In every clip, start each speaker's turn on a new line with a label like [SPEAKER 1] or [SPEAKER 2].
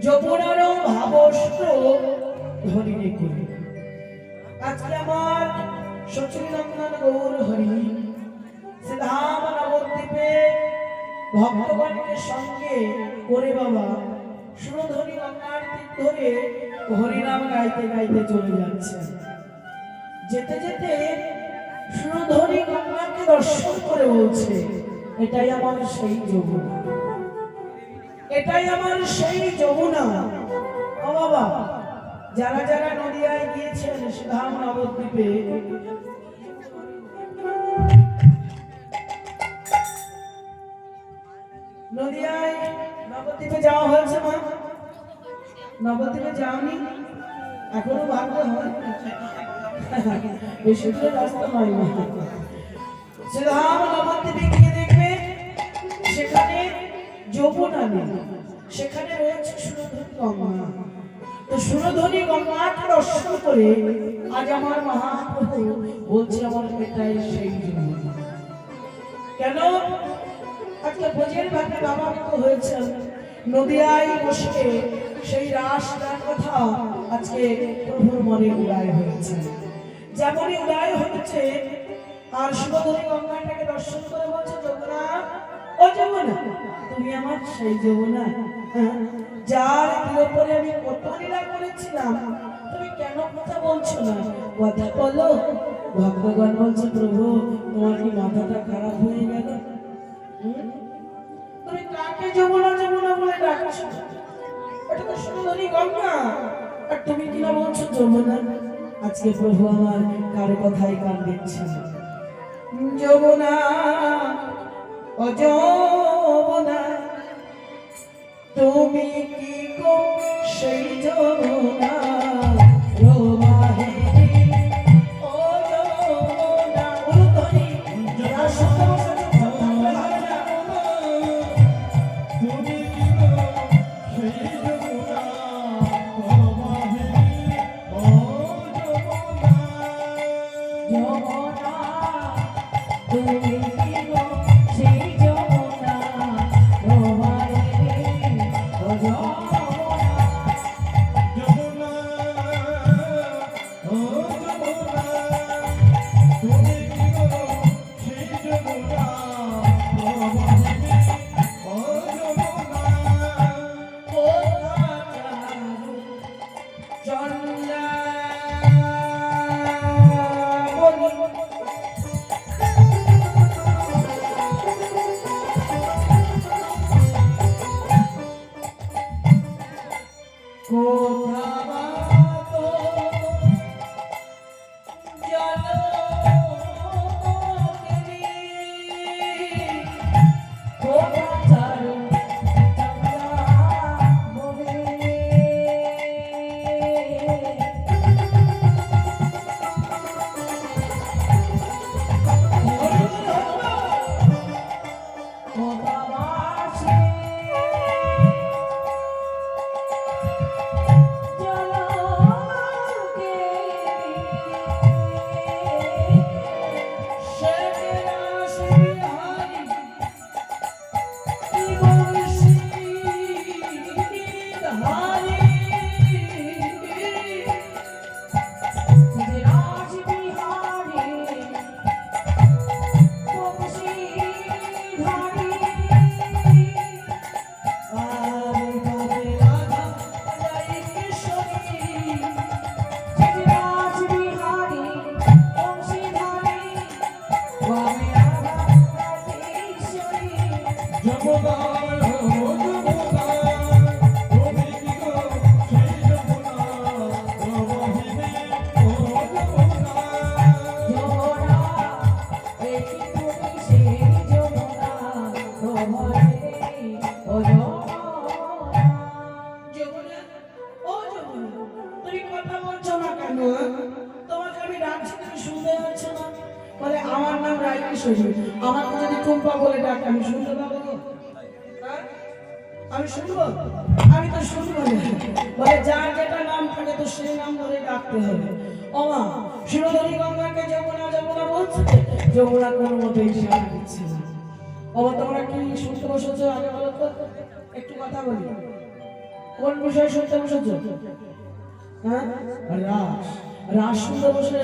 [SPEAKER 1] যমুনার ভাবস্ত্র ধরিনে করি আজকে আমার সচিনন্দন গৌর হরি নবদ্বীপে সঙ্গে করে বাবা সুরধরি গঙ্গার তীর ধরে হরিনাম গাইতে গাইতে চলে যাচ্ছে। যেতে যেতে সুরধরি গঙ্গাকে দর্শন করে বলছে, এটাই আমার সেই যোগ্যতা এটাই আমার সেই যমুনা। ও বাবা, যারা যারা নদিয়ায় গিয়েছেন, সুধাম নবদ্বীপে। নদিয়ায় নবদ্বীপে যাওয়া হয়েছে মা? নবদ্বীপে যাওনি? এখনও ভাগ্য হয় বেশি রাস্তা নয় মা। সুধাম নবদ্বীপে যমুনা নেই সেখানে রয়েছে সুরধনী গঙ্গা। তো সুরধনী গঙ্গাকে দর্শন করে আজ আমার মহাপ্রভু বলছে, আমার এটাই সেই যমুনা কেন? আজকে ভোজের ভাগে বাবা মতো হয়েছেন। নদিয়ায় বসে সেই রাস গান কথা আজকে প্রভুর মনে উদয় হয়েছে। যেমনই উদয় হয়েছে আর সুরধনী গঙ্গাটাকে তুমি আমার সেই যমুনা? যার উপরে আমি কত লীলা করেছিলাম, তুমি কেন কথা বলছো না? কথা বলো। ভক্তগণ বলছে, প্রভু, তোমার কি মাথাটা খারাপ হয়ে গেল? তুমি কাকে যমুনা যমুনা বলে ডাকছো? এটা তো সুন্দরী গঙ্গা। আর তুমি কিনা বলছো, যমুনা, আজকে প্রভু আমার কারও কথাই কান দিচ্ছে যমুনা ও যমুনা তুমি কি গো সেই যমুনা? রোমাহে ও যমুনা, আমার নাম রায়কিশোরী। আমাকে যদি টুম্পা বলে ডাকে, আমি শুনতে পাবো? আমি শুনব? আমি তো শুনব বলে যার যেটা নাম থাকে তো সেই নাম ধরে ডাকতে হবে। ওমা সুরধনী গঙ্গাকে যমুনা যমুনা বলছে? যমুনা কোনো মতেই সাড়া দিচ্ছে না। ওমা, তোমরা কি শুনতে বসেছো আগে বলো তো? একটু কথা বলি। কোন বিষয় শুনতে বসেছো? হ্যাঁ? রাস।
[SPEAKER 2] রাস শুনতে বসে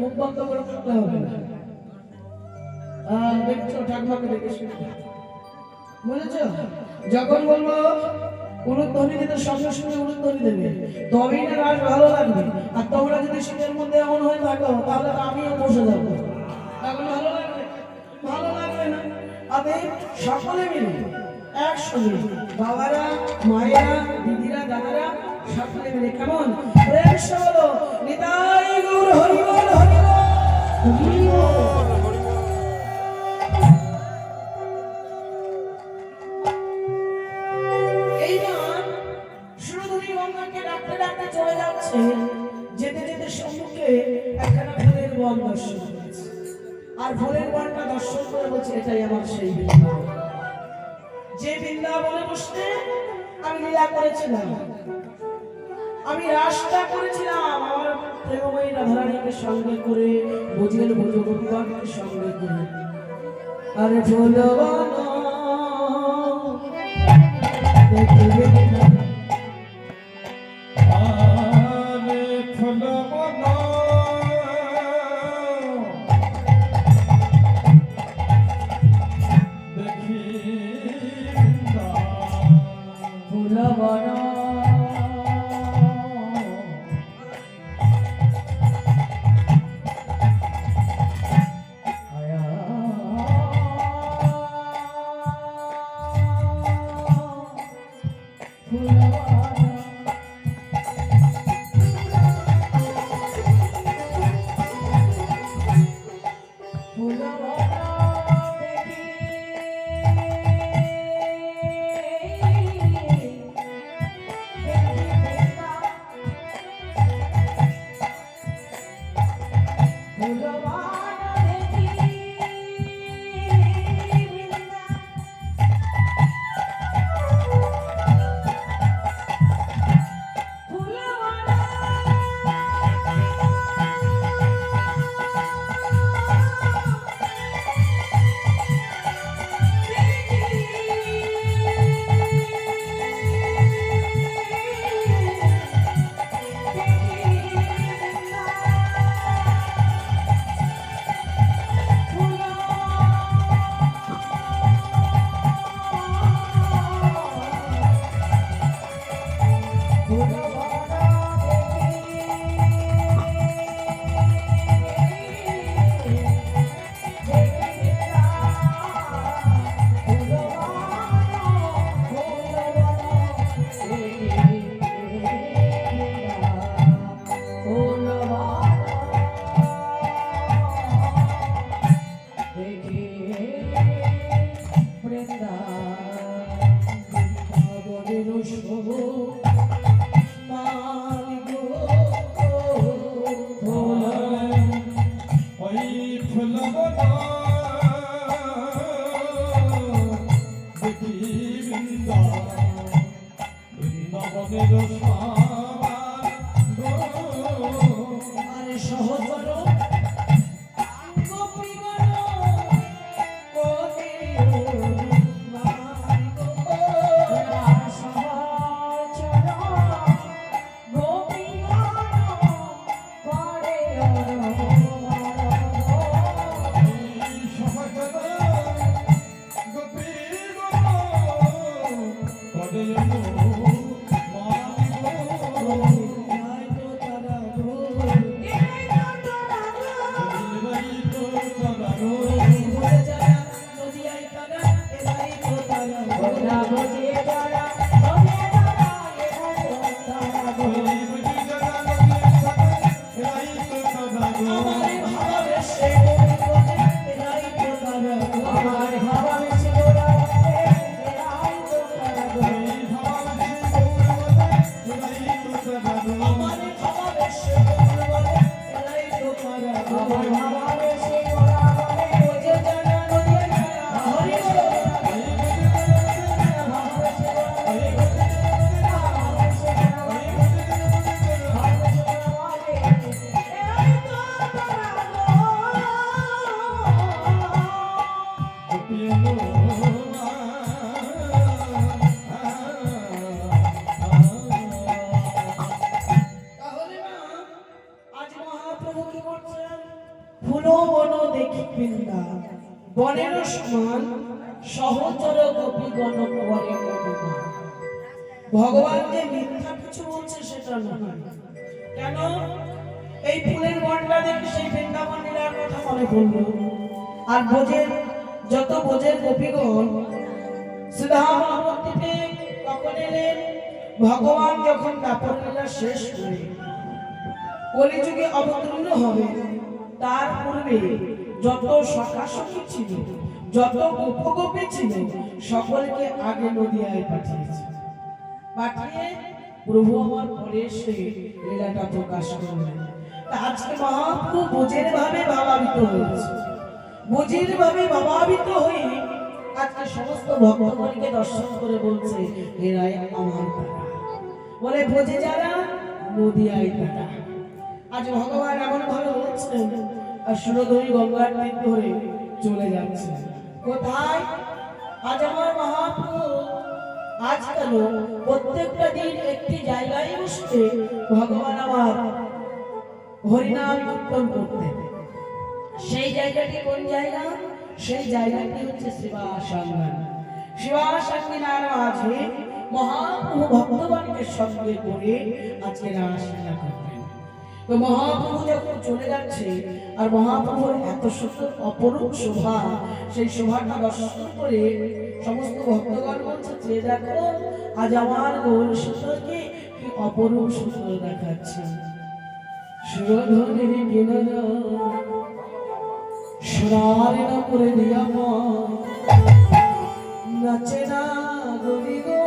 [SPEAKER 2] মুখ বন্ধ করে থাকতে হবে না। দেখছ, ঠাকুমাকে দেখে শুনতে বুঝেছ? যখন বলব, উলুধ্বনি দেবে, তবেই না ভালো লাগবে। আর তোমরা যদি শীতের মধ্যে এমন হয়ে থাকো, তাহলে আমিও বসে যাব। তখন ভালো লাগবে? ভালো লাগবে না? সকলে মিলে বাবারা, মায়েরা, দিদিরা, দাদারা, সকলে মিলে কেমন? প্রেম সে বলো নিতাই হরিবল হরিবল বলছে এটাই আমার সেই যে বসতে আমি লীলা করেছিলাম, আমি রাসটা করেছিলাম, আমার প্রেমময়ী রাধারানীকে সঙ্গে করে বুঝেল বুঝ ভগবানকে সঙ্গে করে। আরে ফুলবন
[SPEAKER 3] বৃন্দাবনের
[SPEAKER 1] ভগবান মিথ্যা কিছু বলছে সেটা নয়। কেন? এই ফুলের বনটা দেখে সেই বৃন্দাবন লীলার কথা মনে পড়ল। আর বোঝের, যত বোঝের গোপীগণ কখন এলেন, ভগবান যখন দাপর লীলা শেষ করে কলিযুগে অবতীর্ণ হবে, তার পূর্বে যত সখাসখী ছিল, যত গোপগোপী ছিল, সকলকে আগে নদিয়ায় পাঠিয়েছে। পাঠিয়ে প্রভু আমার পরে এসে লীলাটা প্রকাশ করলেন। আজকে মহাপ্রভু বোঝের ভাবে ভাবাবিত হয়েছে। বোঝের ভাবে ভাবাবিত হয়ে আজকে সমস্ত ভক্তগণকে দর্শন করে বলছে, এরাই আমার তারা বলে, বোঝে যারা, নদিয়ায় তারা। আজ ভগবান এমন ভাবে বলছেন, আর সুরধরি গঙ্গার তীর ধরে চলে যাচ্ছে। কোথায়? আজ আমার প্রত্যেকটা দিন একটি জায়গায় ভগবান আমার হরিনাম কীর্তন করতেন। সেই জায়গাটি কোন জায়গা? সেই জায়গাটি হচ্ছে শিবাসাঙ্গান শিবাসাঙ্গিনার মাঝে মহাপ্রভু ভক্তগণকে সঙ্গে করে আজকে রাসলীলা করবেন তো মহাপ্রভু যখন চলে যাচ্ছে, আর মহাপ্রভুর এত সুন্দর অপরূপ শোভা, সেই শোভাটা দর্শন করে সমস্ত ভক্তগণ বলছে, যে দেখো, আজ আমার গৌর সুন্দরকে কি অপরূপ সুন্দর দেখাচ্ছে। সুরধনের কিনার সুরার করে দিয়া নাচে না গরি গো